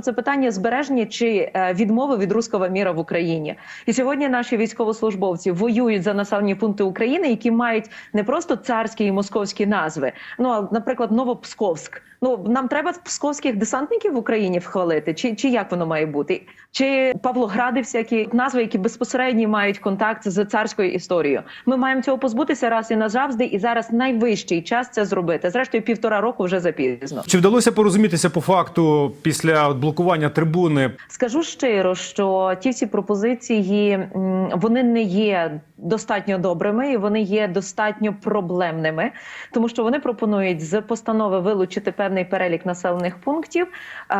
це питання збереження чи е, відмови від руського міра в Україні. І сьогодні наші військовослужбовці воюють за населені пункти України, які мають не просто царські і московські назви. Ну а наприклад, Новопсковськ. Ну нам треба псковських десантників в Україні вхвалити, чи, чи як воно має бути? Чи Павлогради, всякі назви, які безпосередньо мають контакт з царською історією. Ми маємо цього позбутися раз і назавжди, і зараз найвищий час це зробити. Зрештою, півтора року вже запізно. Чи вдалося порозумітися по факту після блокування трибуни? Скажу щиро, що ті всі пропозиції вони не є достатньо добрими і вони є достатньо проблемними, тому що вони пропонують з постанови вилучити певний перелік населених пунктів,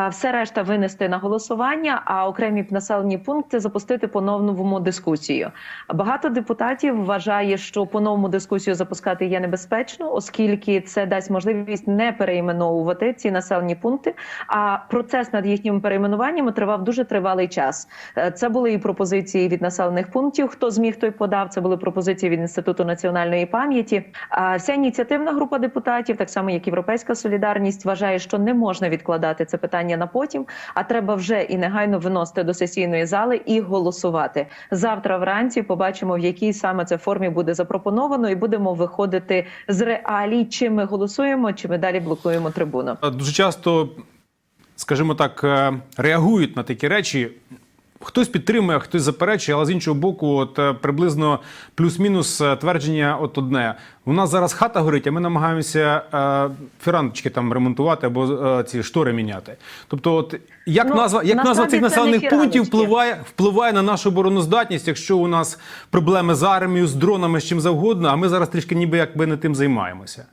все решта винести на голосування, а окремі населені пункти запустити по новому дискусію. Багато депутатів вважає, що по новому дискусію запускати є небезпечно, оскільки це дасть можливість не переіменовувати ці населені пункти. А процес над їхніми перейменуваннями тривав дуже тривалий час. Е, Це були і пропозиції від населених пунктів. Хто зміг, той подав. Це були пропозиції від інституту національної пам'яті. А вся ініціативна група депутатів, так само як Європейська солідарність, вважає, що не можна відкладати це питання на потім, а треба вже і негайно виносити до сесійної зали і голосувати. Завтра вранці побачимо, в якій саме це формі буде запропоновано, і будемо виходити з реалій, чи ми голосуємо, чи ми далі блокуємо трибуну. Дуже часто, скажімо так, е, реагують на такі речі. Хтось підтримує, хтось заперечує, але з іншого боку, от е, приблизно плюс-мінус е, твердження от одне. У нас зараз хата горить, а ми намагаємося е, фіраночки там ремонтувати або е, ці штори міняти. Тобто, от як Ну, назва, як назва цих населених пунктів впливає, впливає на нашу обороноздатність, якщо у нас проблеми з армією, з дронами, з чим завгодно, а ми зараз трішки ніби якби не тим займаємося.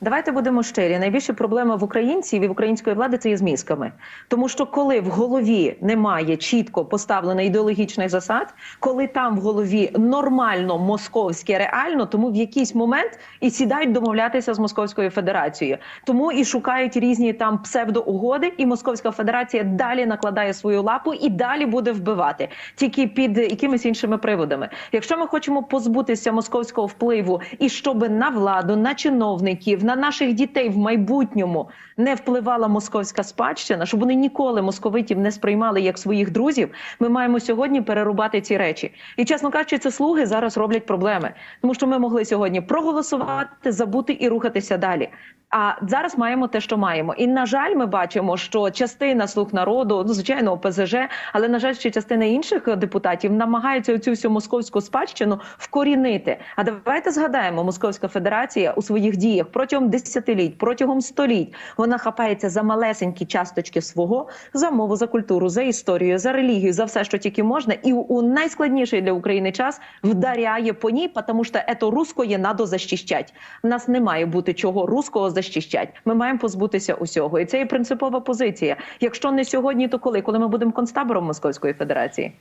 Давайте будемо щирі. Найбільша проблема в українців і в української влади це є з мізками. Тому що коли в голові немає чітко поставлено ідеологічних засад, коли там в голові нормально московське реально, тому в якийсь момент і сідають домовлятися з Московською Федерацією. Тому і шукають різні там псевдоугоди, і Московська Федерація далі накладає свою лапу і далі буде вбивати тільки під якимись іншими приводами. Якщо ми хочемо позбутися московського впливу і щоб на владу, на чиновників, на наших дітей в майбутньому не впливала московська спадщина, щоб вони ніколи московитів не сприймали як своїх друзів, ми маємо сьогодні перерубати ці речі. І чесно кажучи, це слуги зараз роблять проблеми, тому що ми могли сьогодні проголосувати, забути і рухатися далі. А зараз маємо те, що маємо. І на жаль, ми бачимо, що частина слуг народу, ну звичайно, ОПЗЖ, але на жаль, ще частина інших депутатів намагаються цю всю московську спадщину вкорінити. А давайте згадаємо, Московська Федерація у своїх діях протягом десятиліть, протягом століть вона хапається за малесенькі часточки свого за мову, за культуру, за історію, за релігію, за все, що тільки можна, і у найскладніший для України час вдаряє по ній, тому що ето русское надо защищать. У нас не має бути чого руського защищать. Ми маємо позбутися усього, і це є принципова позиція. Якщо не сьогодні, то коли? Коли ми будемо концтабором Московської Федерації?